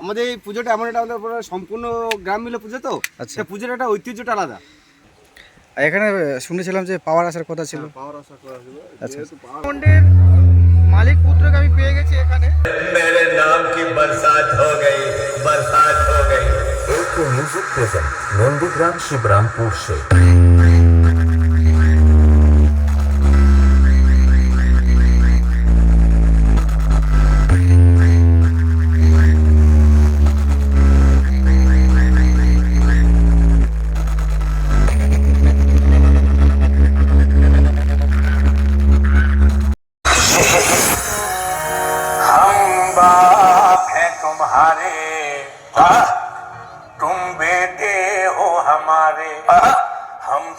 আমাদের এই পুজোটা এমন একটা আমাদের পুরো সম্পূর্ণ গ্রাম মিলে পুজো তো আচ্ছা। তা পুজোর একটা ঐতিহ্যটা আলাদা আর এখানে আহ, শুনেছিলাম যে পাওয়ার আসার কথা ছিল পাওয়ার আশা করা হলো আচ্ছা। যেহেতু power- মন্ডের মালিক পুত্রকে আমি পেয়ে গেছি এখানে मेरे नाम की बरसात हो गई बरसात हो गई एक म्यूजिक प्रेजेंट नंदीग्राम शिवरामपुर से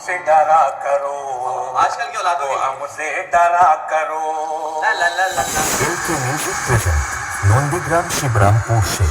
हमसे डरा करो आजकल की औलादों को हमसे डरा करो म्यूजिक प्रेजेंट नंदीग्राम शिवरामपुर से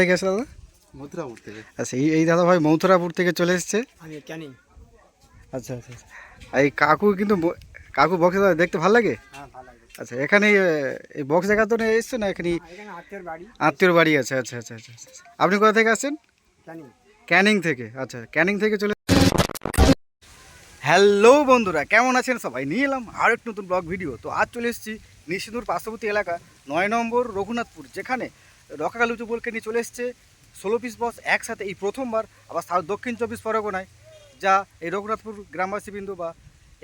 থেকে আসলে দাদা? মথুরাপুর থেকে। আচ্ছা এই এই দাদা ভাই মৌথুরাপুর থেকে চলে এসছে। ক্যানিং। আচ্ছা আচ্ছা আচ্ছা। এই কাকু কিন্তু কাকু বক্স দেখতে ভালো লাগে? হ্যাঁ ভালো লাগে। আচ্ছা এখানে এই বক্স দেখা তো এসছো না এখানে? এখানে আত্মীয় বাড়ি। আত্মীয়র বাড়ি আছে আচ্ছা আচ্ছা আচ্ছা আচ্ছা। আপনি কোথা থেকে আসছেন? ক্যানিং। ক্যানিং থেকে আচ্ছা ক্যানিং থেকে চলে হ্যালো বন্ধুরা কেমন আছেন সবাই? নিয়ে এলাম আর একটু নতুন ব্লগ ভিডিও তো আজ চলে এসেছি নিশিন্দুর পার্শ্ববর্তী এলাকা নয় নম্বর রঘুনাথপুর যেখানে রকাকাল উঁচু বলকে নিয়ে চলে এসছে। ষোলো পিস বস একসাথে এই প্রথমবার, আবার সাউথ দক্ষিণ চব্বিশ পরগনায়, যা এই রঘুনাথপুর গ্রামবাসীবৃন্দ বা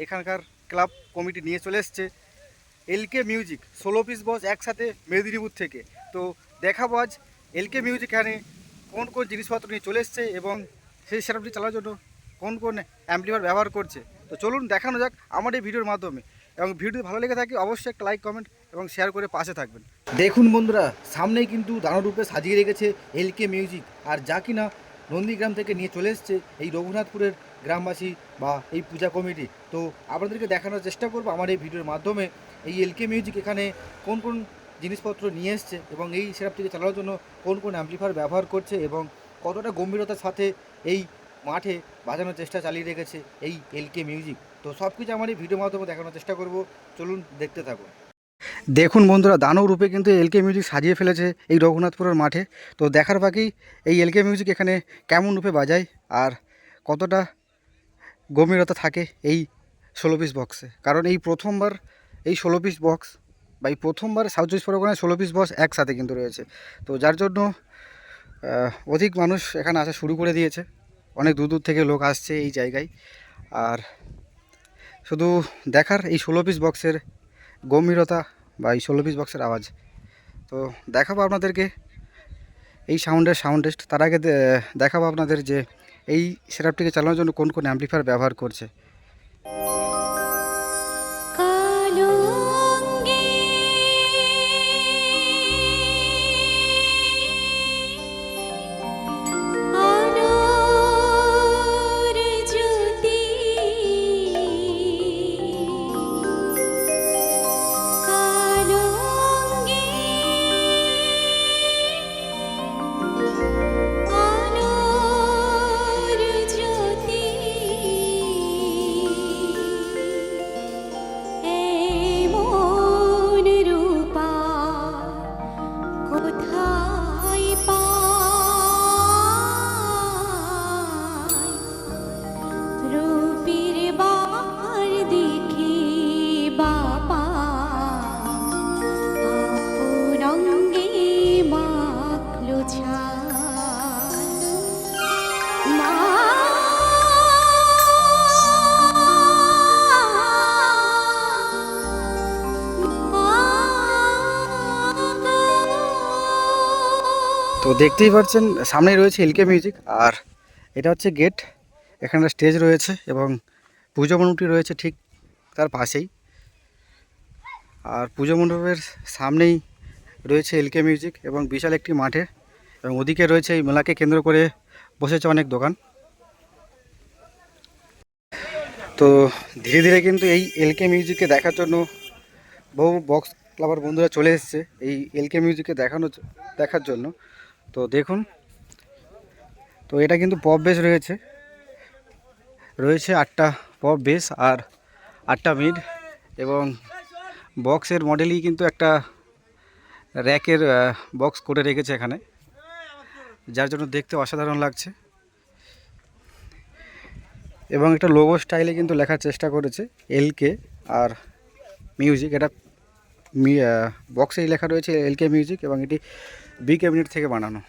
এখানকার ক্লাব কমিটি নিয়ে চলে এসছে। এলকে মিউজিক, ষোলো পিস বস একসাথে মেদিনীপুর থেকে। তো দেখাবো আজ এলকে মিউজিক এখানে কোন কোন জিনিসপত্র নিয়ে চলে এসছে এবং সেই সেটআপটি চালানোর জন্য কোন কোন অ্যাম্পলিফায়ার ব্যবহার করছে। তো চলুন দেখানো যাক আমার এই ভিডিওর মাধ্যমে। এবং ভিডিও ভালো লেগে থাকে, অবশ্যই একটা লাইক কমেন্ট এবং শেয়ার করে পাশে থাকবেন। দেখুন বন্ধুরা, সামনেই কিন্তু দানরূপে সাজিয়ে রেখেছে এলকে মিউজিক আর যা কিনা নন্দীগ্রাম থেকে নিয়ে চলে এসছে এই রঘুনাথপুরের গ্রামবাসী বা এই পূজা কমিটি। তো আপনাদেরকে দেখানোর চেষ্টা করব আমার এই ভিডিওর মাধ্যমে এই এলকে মিউজিক এখানে কোন কোন জিনিসপত্র নিয়ে এসছে এবং এই সেটআপটিকে চালানোর জন্য কোন কোন অ্যাম্পলিফায়ার ব্যবহার করছে এবং কতটা গম্ভীরতার সাথে এই মাঠে বাজানোর চেষ্টা চালিয়ে রেখেছে এই এলকে মিউজিক তো সব কিছু আমার এই ভিডিওর মাধ্যমে দেখানোর চেষ্টা করব। চলুন দেখতে থাকুন। দেখুন বন্ধুরা, দানব রূপে কিন্তু এলকে মিউজিক সাজিয়ে ফেলেছে এই রঘুনাথপুরের মাঠে। তো দেখার বাকি এই এলকে মিউজিক এখানে কেমন রূপে বাজায় আর কতটা গভীরতা থাকে এই ষোলো পিস বক্সে কারণ এই প্রথমবার, এই ষোলো পিস বক্স বা এই প্রথমবার সাউথ চব্বিশ পরগনায় ষোলো পিস বক্স একসাথে কিন্তু রয়েছে। তো যার জন্য অধিক মানুষ এখানে আসা শুরু করে দিয়েছে। অনেক দূর দূর থেকে লোক আসছে এই জায়গায়। আর শুধু দেখার এই ষোলো পিস বক্সের গম্ভীরতা বা এই ষোলো পিস বক্সের আওয়াজ। তো দেখাবো আপনাদেরকে এই সাউন্ডের সাউন্ড টেস্ট তার আগে দেখাবো আপনাদের যে এই সেটআপটিকে চালানোর জন্য কোন কোন অ্যাম্পলিফায়ার ব্যবহার করছে। তো দেখতেই পাচ্ছেন, সামনেই রয়েছে এলকে মিউজিক আর এটা হচ্ছে গেট এখানে স্টেজ রয়েছে এবং পুজো মণ্ডপটি রয়েছে ঠিক তার পাশেই। আর পুজো মণ্ডপের সামনেই রয়েছে এলকে মিউজিক এবং বিশাল একটি মাঠে এবং ওদিকে রয়েছে এই মেলাকে কেন্দ্র করে বসেছে অনেক দোকান। তো ধীরে ধীরে কিন্তু এই এলকে মিউজিককে দেখার জন্য বহু বক্স ক্লাবার বন্ধুরা চলে এসছে এই এলকে মিউজিককে দেখানো দেখার জন্য। তো দেখুন, তো এটা কিন্তু পপ বেস রয়েছে। রয়েছে আটটা পপ বেস আর আটটা মিড এবং বক্সের মডেলই কিন্তু একটা র্যাকের বক্স করে রেখেছে এখানে, যার জন্য দেখতে অসাধারণ লাগছে। এবং একটা লোগো স্টাইলে কিন্তু লেখার চেষ্টা করেছে এলকে আর মিউজিক। এটা বক্সেই লেখা রয়েছে এলকে মিউজিক এবং এটি বি ক্যাবিনেট থেকে বানানো।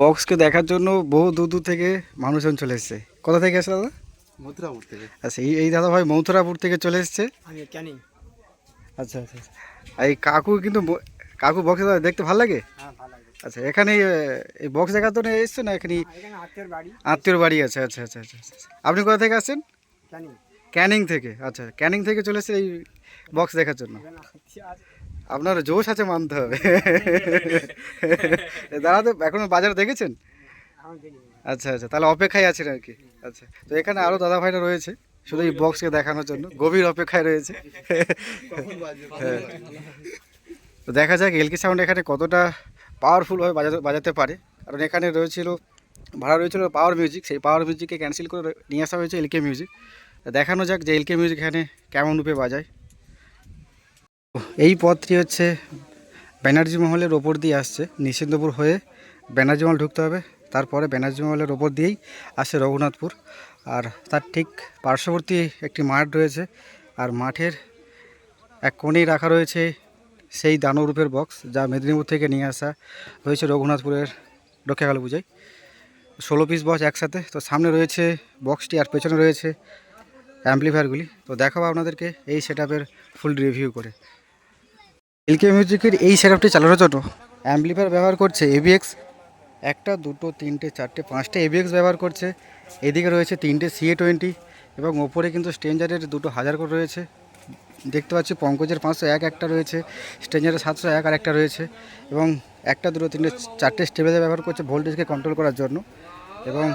বক্সকে দেখার জন্য বহু দূর দূর থেকে মানুষজন চলে এসছে। কোথা থেকে এসে দাদা? মথুরাপুর থেকে। আচ্ছা এই এই দাদা ভাই মথুরাপুর থেকে চলে এসছে। ক্যানিং। আচ্ছা আচ্ছা আচ্ছা। আর এই কাকু কিন্তু কাকু বক্সে দেখতে ভালো লাগে? হ্যাঁ ভালো লাগে আচ্ছা এখানে এই বক্স দেখার জন্য এসছে না এখানে? আত্মীয় বাড়ি। আছে আচ্ছা আচ্ছা আচ্ছা আচ্ছা। আপনি কোথা থেকে আসছেন? ক্যানিং। থেকে আচ্ছা ক্যানিং থেকে চলে এসছে এই বক্স দেখার জন্য। আপনার জোশ আছে মানতে হবে। দাদা তো এখনও বাজার দেখেছেন? আচ্ছা আচ্ছা তাহলে অপেক্ষায় আছেন আর কি। আচ্ছা তো এখানে আরও দাদা ভাইরা রয়েছে শুধু এই বক্সকে দেখানোর জন্য গভীর অপেক্ষায় রয়েছে। হ্যাঁ। তো দেখা যাক এলকি সাউন্ড এখানে কতটা পাওয়ারফুলভাবে বাজাতে বাজাতে পারে। কারণ এখানে রয়েছিল, ভাড়া রয়েছিল পাওয়ার মিউজিক সেই পাওয়ার মিউজিককে ক্যান্সেল করে নিয়ে আসা হয়েছে এলকে মিউজিক দেখানো যাক যে এলকে মিউজিক এখানে কেমন রূপে বাজায়। এই পথটি হচ্ছে ব্যানার্জি মহলের ওপর দিয়ে আসছে। নিষিদ্ধপুর হয়ে ব্যানার্জি মহল ঢুকতে হবে। তারপরে ব্যানার্জি মহলের ওপর দিয়েই আসে রঘুনাথপুর। আর তার ঠিক পার্শ্ববর্তী একটি মাঠ রয়েছে। আর মাঠের এক কোণেই রাখা রয়েছে সেই দানবরূপের বক্স যা মেদিনীপুর থেকে নিয়ে আসা হয়েছে রঘুনাথপুরের রক্ষাকালী পূজায়। ষোলো পিস বক্স একসাথে। তো সামনে রয়েছে বক্সটি আর পেছনে রয়েছে অ্যাম্পলিফায়ারগুলি তো দেখাবো আপনাদেরকে এই সেট ফুল রিভিউ করে। এলকে মিউজিকের এই সেটআপটি চালানোর জন্য অ্যাম্পলিফায়ার ব্যবহার করছে এবিএক্স একটা, দুটো, তিনটে, চারটে, পাঁচটা এবিএক্স ব্যবহার করছে। এদিকে রয়েছে তিনটে সিএ টোয়েন্টি এবং ওপরে কিন্তু স্ট্রেঞ্জারের দুটো হাজার করে রয়েছে। দেখতে পাচ্ছি পঙ্কজের পাঁচশো এক একটা রয়েছে স্ট্রেঞ্জারের সাতশো এক আর একটা রয়েছে এবং একটা, দুটো, তিনটে, চারটে স্টেবিলাইজার ব্যবহার করছে ভোল্টেজকে কন্ট্রোল করার জন্য এবং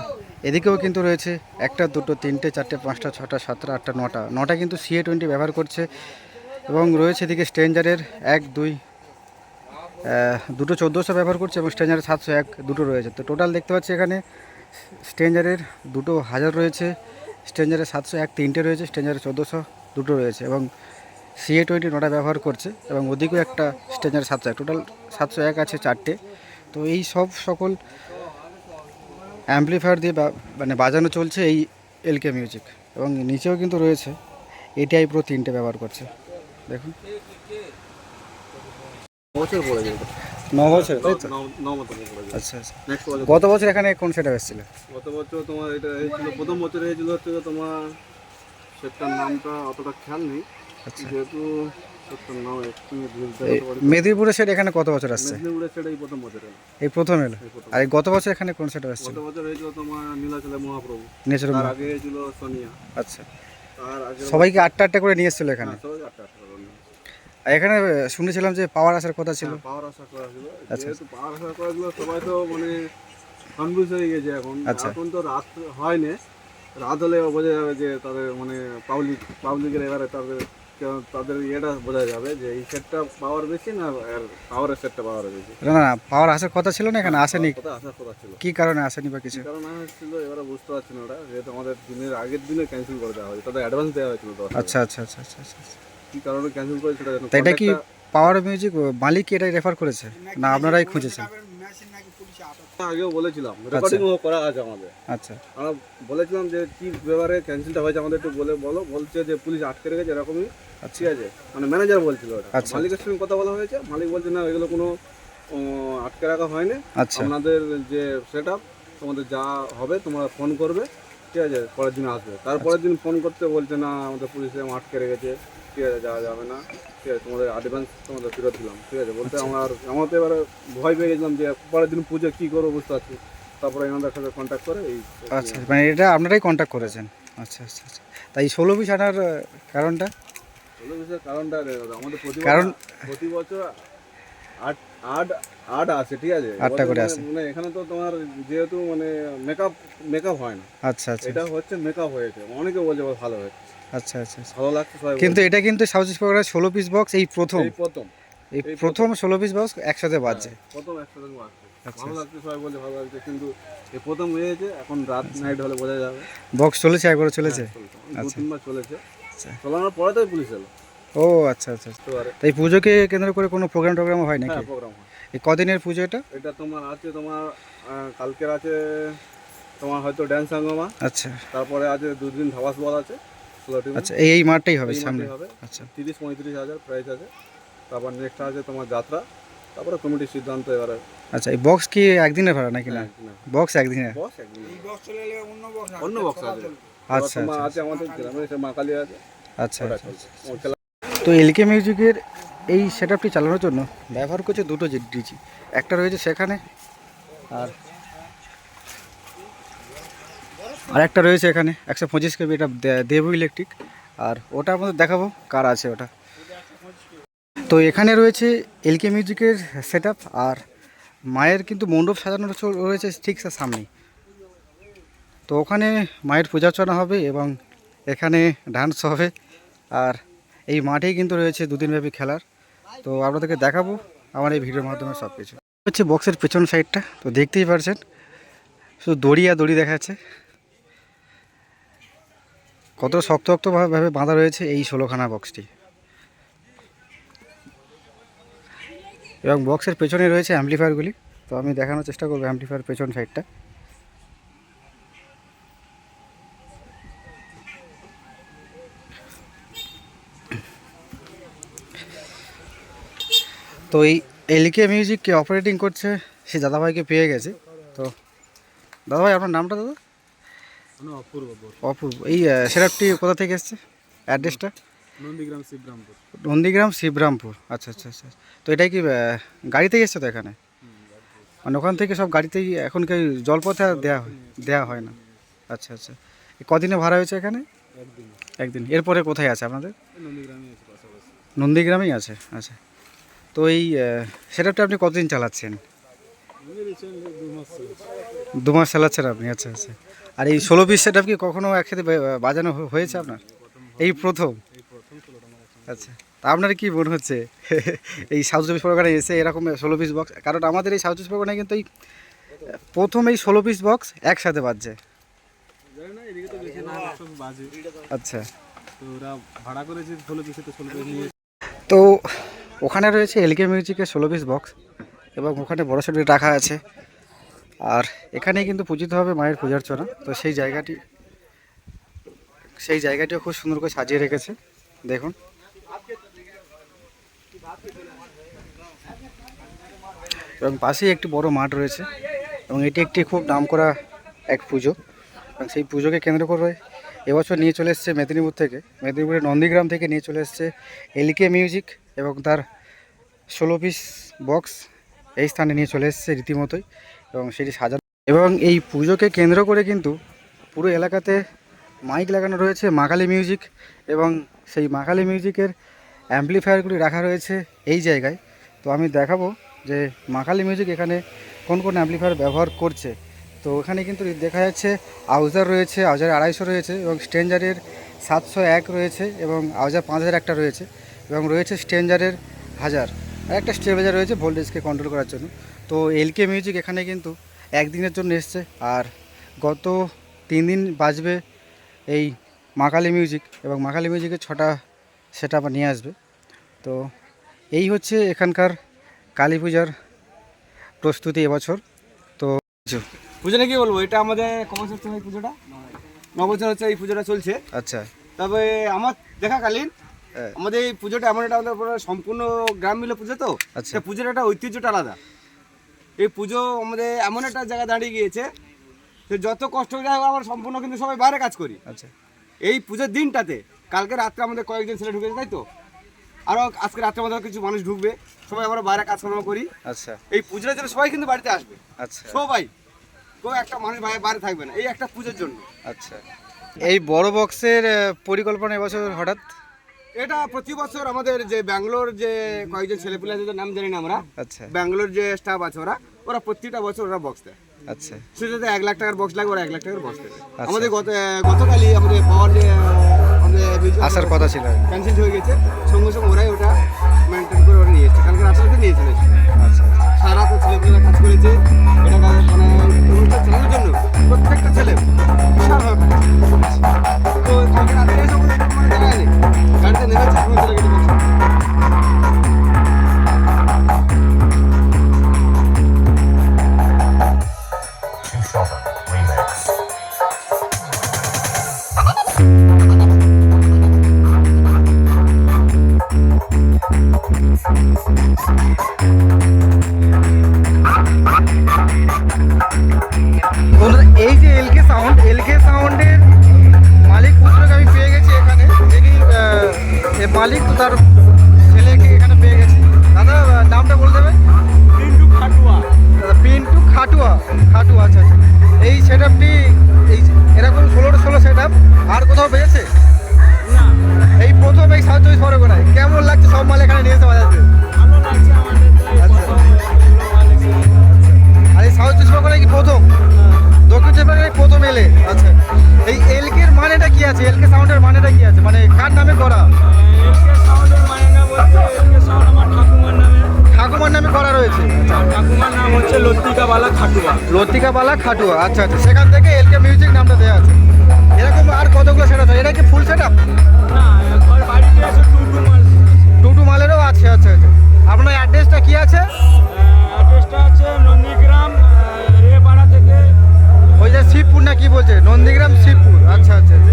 এদিকেও কিন্তু রয়েছে একটা, দুটো, তিনটে, চারটে, পাঁচটা, ছটা, সাতটা, আটটা, নটা নটা কিন্তু সিএ টোয়েন্টি ব্যবহার করছে এবং রয়েছে এদিকে স্ট্রেঞ্জারের এক, দুই দুটো চোদ্দোশো ব্যবহার করছে এবং স্ট্রেঞ্জারের সাতশো এক, দুটো রয়েছে। তো টোটাল দেখতে পাচ্ছি এখানে স্ট্রেঞ্জারের দুটো হাজার রয়েছে স্ট্রেঞ্জারের সাতশো এক তিনটে রয়েছে স্ট্রেঞ্জারের চোদ্দোশো দুটো রয়েছে এবং সিএ টোয়েন্টি নটা ব্যবহার করছে এবং ওদিকেও একটা স্ট্রেঞ্জারের সাতশো এক। টোটাল সাতশো এক আছে চারটে। তো এই সব সকল অ্যাম্পলিফায়ার দিয়ে মানে বাজানো চলছে এই এলকে মিউজিক এবং নিচেও কিন্তু রয়েছে এটিআই প্রো তিনটে ব্যবহার করছে। দেখুন। বছর পড়ে ন বছর তাই তো? ন বছর আচ্ছা আচ্ছা। গত বছর এখানে কোন সেটা এসেছিল? গত বছর তোমার এটা হয়েছিল প্রথম বছর হয়েছিল হচ্ছে তোমার সেটার নামটা অতটা খেয়াল নেই। আচ্ছা। মেদিনীপুরের সেট এখানে কত বছর আসছে? এই প্রথম এলো। আর গত বছর এখানে কোন সেটা এসেছিল গত বছর হয়েছিল তোমার নীলাচলে মহাপ্রভু। তার আগে সোনিয়া। আচ্ছা। সবাইকে আটটা আটটা করে নিয়ে এসেছিল এখানে? হ্যাঁ, এখানে শুনেছিলাম যে পাওয়ার আসার কথা ছিল। হ্যাঁ, পাওয়ার ছিল। আচ্ছা। পাওয়ার ছিল সবাই তো মানে কনফিউজ হয়ে গেছে এখন। আচ্ছা। এখন তো রাত হয়নি। রাত হলে বোঝা যাবে যে তাদের মানে পাবলিক পাবলিকের এবারে তাদের তাদের ইয়েটা বোঝা যাবে যে এই সেটটা পাওয়ার বেশি না পাওয়ারের সেটটা পাওয়ার বেশি? না না পাওয়ার আসার কথা ছিল না এখানে? আসেনি? কথা আসার কথা ছিল। কি কারণে আসেনি বা কিছু? কারণ আসছিল এবারে বুঝতে পারছি না ওটা। যেহেতু আমাদের দিনের আগের দিনে ক্যান্সেল করে দেওয়া হয়েছে। তাদের অ্যাডভান্স দেওয়া হয়েছিল তো আচ্ছা আচ্ছা আচ্ছা আচ্ছা আচ্ছা আচ্ছা। কি কারণে ক্যান্সেল করে সেটা এটা কি পাওয়ার মিউজিক মালিক এটাই রেফার করেছে? না আপনারাই খুঁজেছেন? আগেও বলেছিলাম। রেকর্ডিংও করা আছে আমাদের। আচ্ছা। আমরা বলেছিলাম যে কি ব্যাপারে ক্যান্সেলটা হয়েছে আমাদের একটু বলে বলো। বলছে যে পুলিশ আটকে রেখেছে এরকমই ঠিক আছে। মানে ম্যানেজার বলছিল ওটা। আচ্ছা। মালিকের সঙ্গে কথা বলা হয়েছে। মালিক বলছে না এগুলো কোনো আটকে রাখা হয়নি। আচ্ছা। আপনাদের যে সেট আপ তোমাদের যা হবে তোমরা ফোন করবে। ঠিক আছে পরের দিন আসবে। তারপরের দিন ফোন করতে বলছে না আমাদের পুলিশে আটকে রেখেছে। ঠিক আছে যাওয়া যাবে না। ঠিক আছে তোমাদের অ্যাডভান্স তোমাদের ফেরত দিলাম। ঠিক আছে বলতে আমরা আমরা তো এবারে ভয় পেয়ে গেছিলাম যে পরের দিন পুজো কী করব বুঝতে পারছি তারপরে এনাদের সাথে কন্ট্যাক্ট করে এই আচ্ছা মানে এটা আপনারাই কন্ট্যাক্ট করেছেন। আচ্ছা আচ্ছা আচ্ছা। তাই ষোলো পিস আনার কারণটা? কারণটা আমাদের প্রতি কারণ- প্রতি বছর আট আট আট আছে ঠিক আছে? আটটা করে আছে। মানে এখানে তো তোমার যেহেতু মানে মেকআপ মেকআপ হয় না। আচ্ছা আচ্ছা। এটা হচ্ছে মেকআপ হয়েছে। অনেকে বলছে ভালো হয়েছে। আচ্ছা আচ্ছা আচ্ছা। ভালো লাগছে কিন্তু এটা কিন্তু সাউথ ইস্ট ষোলো পিস বক্স এই প্রথম। এই প্রথম। এই প্রথম ষোলো পিস বক্স একসাথে বাজছে। প্রথম একসাথে আসছে আচ্ছা, ভালো লাগছে সবাই বলছে ভালো লাগছে। কিন্তু এই প্রথম হয়েছে এখন রাত নাইট হলে বোঝা যাবে। বক্স চলেছে একবার চলেছে? হ্যাঁ, দু আচ্ছা। তিনবার চলেছে। আচ্ছা। চলানোর পরে তো পুলিশ এলো। ও আচ্ছা আচ্ছা আচ্ছা। তাই পুজোকে কেন্দ্র করে কোনো প্রোগ্রাম টোগ্রাম হয় নাকি? হ্যাঁ প্রোগ্রাম হয়। এই কদিনের পুজো এটা? এটা তোমার আছে তোমার কালকের আছে তোমার হয়তো ড্যান্স সাঙ্গমা আচ্ছা। তারপরে আছে দুদিন ধাবাস বল আছে আচ্ছা এই এই মাঠটাই হবে সামনে। হবে। আচ্ছা। তিরিশ পঁয়ত্রিশ হাজার প্রাইস আছে। তারপর নেক্সট আছে তোমার যাত্রা। তারপরে কমিটির সিদ্ধান্ত এবারে। আচ্ছা এই বক্স কি একদিনের ভাড়া নাকি না? হ্যাঁ। বক্স একদিনের বক্স একদিন? অন্য বক্স আছে আচ্ছা আচ্ছা। আছে আমাদের গ্রামে সে মা কালী আছে। আচ্ছা আচ্ছা খেলা তো এলকে মিউজিকের এই সেটআপটি চালানোর জন্য ব্যবহার করছে দুটো ডিজি একটা রয়েছে সেখানে আর আর একটা রয়েছে এখানে একশো পঁচিশ কেবি এটা দেবু ইলেকট্রিক আর ওটা আমাদের দেখাবো কার আছে ওটা। তো এখানে রয়েছে এলকে মিউজিকের সেট আর মায়ের কিন্তু মণ্ডপ সাজানো রয়েছে- ঠিক সামনেই। তো ওখানে মায়ের পূজার্চনা হবে এবং এখানে ডান্স হবে। আর এই মাঠেই কিন্তু রয়েছে দুদিনব্যাপী খেলার। তো আপনাদেরকে দেখাবো আমার এই ভিডিওর মাধ্যমে সব কিছু হচ্ছে বক্সের পেছন সাইডটা তো দেখতেই পারছেন, শুধু দড়ি আর দড়ি দেখা যাচ্ছে। কত শক্ত শক্তভাবে বাঁধা রয়েছে এই ষোলোখানা বক্সটি এবং বক্সের পেছনে রয়েছে অ্যাম্পলিফায়ারগুলি তো আমি দেখানোর চেষ্টা করব অ্যাম্পলিফায়ার পেছন সাইডটা তো এই এলকে মিউজিককে অপারেটিং করছে সে দাদাভাইকে পেয়ে গেছে। তো দাদাভাই আপনার নামটা দাদা? অপূর্ব অপূর্ব। এই সেরাপটি কোথা থেকে এসছে? অ্যাড্রেসটা নন্দীগ্রাম শিবরামপুর। নন্দীগ্রাম শিবরামপুর। আচ্ছা আচ্ছা আচ্ছা। তো এটাই কি আহ, গাড়িতেই এসছে তো এখানে? মানে ওখান থেকে সব গাড়িতেই এখন কি জলপথে দেওয়া হয় দেওয়া হয় না? আচ্ছা আচ্ছা। কদিনে ভাড়া হয়েছে এখানে? একদিন। একদিন। এরপরে কোথায় আছে আপনাদের? নন্দীগ্রামে আছে নন্দীগ্রামেই আছে। আচ্ছা। তো এই সেটআপটা আপনি কতদিন চালাচ্ছেন? দু মাস চালাচ্ছেন আপনি আচ্ছা আচ্ছা। আর এই ষোলো পিস সেটআপ কি কখনো একসাথে বাজানো হয়েছে আপনার? এই প্রথম? আচ্ছা তা আপনার কি মনে হচ্ছে? এই সাউথ চব্বিশ পরগনায় এসে এরকম ষোলো পিস বক্স কারণ আমাদের এই সাউথ চব্বিশ পরগনায় কিন্তু এই প্রথম এই ষোলো পিস বক্স একসাথে বাজছে। আচ্ছা। তো ওরা ভাড়া করেছে ষোলো পিসে তো ষোলো পিস তো ওখানে রয়েছে এলকে মিউজিকের ষোলো পিস বক্স এবং ওখানে বড় সেট রাখা আছে। আর এখানে কিন্তু পূজিত হবে মায়ের পূজার্চনা তো সেই জায়গাটি, সেই জায়গাটিও খুব সুন্দর করে সাজিয়ে রেখেছে। দেখুন। এবং পাশেই একটি বড় মাঠ রয়েছে এবং এটি একটি খুব নামকরা এক পুজো। এবং সেই পুজোকে কেন্দ্র করে এবছর নিয়ে চলে এসছে মেদিনীপুর থেকে। মেদিনীপুরের নন্দীগ্রাম থেকে নিয়ে চলে এসছে এলকে মিউজিক এবং তার ষোলো পিস বক্স এই স্থানে নিয়ে চলে এসছে রীতিমতোই এবং সেটি সাজানো এবং এই পুজোকে কেন্দ্র করে কিন্তু পুরো এলাকাতে মাইক লাগানো রয়েছে মাকালি মিউজিক এবং সেই মাকালি মিউজিকের অ্যাম্পলিফায়ারগুলি রাখা রয়েছে এই জায়গায়। তো আমি দেখাবো যে মাকালি মিউজিক এখানে কোন কোন অ্যাম্পলিফায়ার ব্যবহার করছে। তো ওখানে কিন্তু দেখা যাচ্ছে আউজার রয়েছে আউজার আড়াইশো রয়েছে এবং স্ট্রেঞ্জারের সাতশো এক রয়েছে এবং আউজার পাঁচ হাজার একটা রয়েছে। এবং রয়েছে স্ট্রেঞ্জারের হাজার। আর একটা স্টেবিলাইজার রয়েছে ভোল্টেজকে কন্ট্রোল করার জন্য। তো এলকে মিউজিক এখানে কিন্তু একদিনের জন্য এসছে। আর গত তিন দিন বাজবে এই মাকালি মিউজিক এবং মাকালি মিউজিকের ছটা সেটা আবার নিয়ে আসবে। তো এই হচ্ছে এখানকার কালী পূজার প্রস্তুতি এবছর। তো পুজোটা কি বলব? এটা আমাদের হচ্ছে এই পুজোটা? ন বছর হচ্ছে এই পুজোটা চলছে। আচ্ছা। তবে আমার দেখাকালীন। আমাদের এই পুজোটা এমন একটা আমাদের সম্পূর্ণ গ্রাম মিলে পুজো তো আচ্ছা। পুজোর একটা ঐতিহ্যটা আলাদা। এই পুজো আমাদের এমন একটা জায়গায় দাঁড়িয়ে গিয়েছে যে যত কষ্ট হয়ে যায় আমরা সম্পূর্ণ কিন্তু সবাই বাইরে কাজ করি। আচ্ছা। এই পুজোর দিনটাতে কালকে রাত্রে আমাদের কয়েকজন ছেলে ঢুকেছে তাই তো? আরও আজকে রাত্রে আমাদের কিছু মানুষ ঢুকবে সবাই আমরা বাইরে কাজকর্ম করি। আচ্ছা। এই পুজোর জন্য সবাই কিন্তু বাড়িতে আসবে। আচ্ছা। সবাই। কেউ একটা মানুষ বাইরে বাইরে থাকবে না। এই একটা পুজোর জন্য। আচ্ছা। এই বড় বক্সের পরিকল্পনা এবছর হঠাৎ? এটা প্রতি বছর আমাদের যে ব্যাঙ্গালোর যে কয়েকজন ছেলেপুলে আছে নাম জানি না আমরা আচ্ছা। ব্যাঙ্গালোর যে স্টাফ আছে ওরা ওরা প্রতিটা বছর ওরা বক্স দেয়। আচ্ছা। সেটাতে এক লাখ টাকার বক্স লাগে ওরা এক লাখ টাকার বক্স দেবে আচ্ছা। আমাদের গত গতকালই আমাদের পাওয়ার যে আমাদের আসার কথা ছিল। ক্যান্সেল হয়ে গেছে। সঙ্গে সঙ্গে ওরাই ওটা মেনটেন করে ওরা নিয়েছে এসছে। মালিক তার খাটুয়া লতিকা বালা খাটুয়া। আচ্ছা আচ্ছা সেখান থেকে এলকে মিউজিক নামটা দেওয়া আছে। এরকম আর কতগুলো সেট আছে? এটা কি ফুল সেট আপ টুটু মাল মালেরও আছে আচ্ছা আচ্ছা। আপনার অ্যাড্রেসটা কি আছে? অ্যাড্রেসটা আছে নন্দীগ্রাম রেপাড়া থেকে ওই যে শিবপুর না কি বলছে? নন্দীগ্রাম শিবপুর। আচ্ছা আচ্ছা আচ্ছা।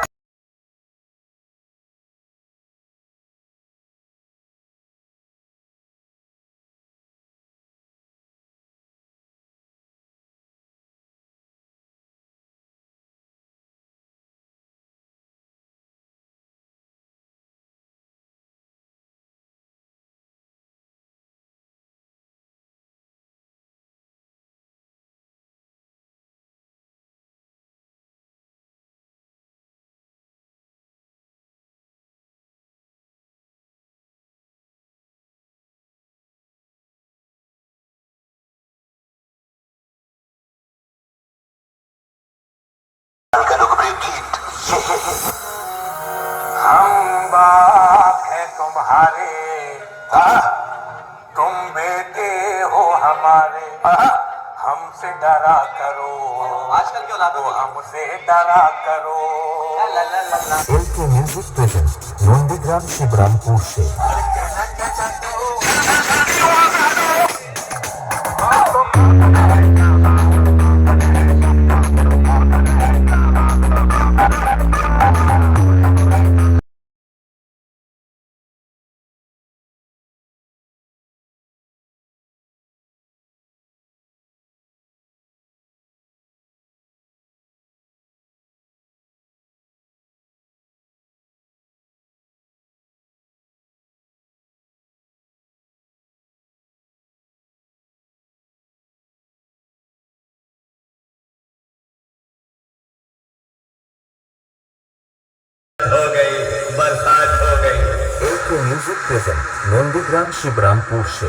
हमसे डरा करो आजकल क्यों लागू हमसे डरा करो एल के म्यूज़िक स्टेशन नंदीग्राम शिवरामपुर से हो गई बरसात हो गई। एक म्यूज़िक प्रेजेंट नंदीग्राम शिवरामपुर से।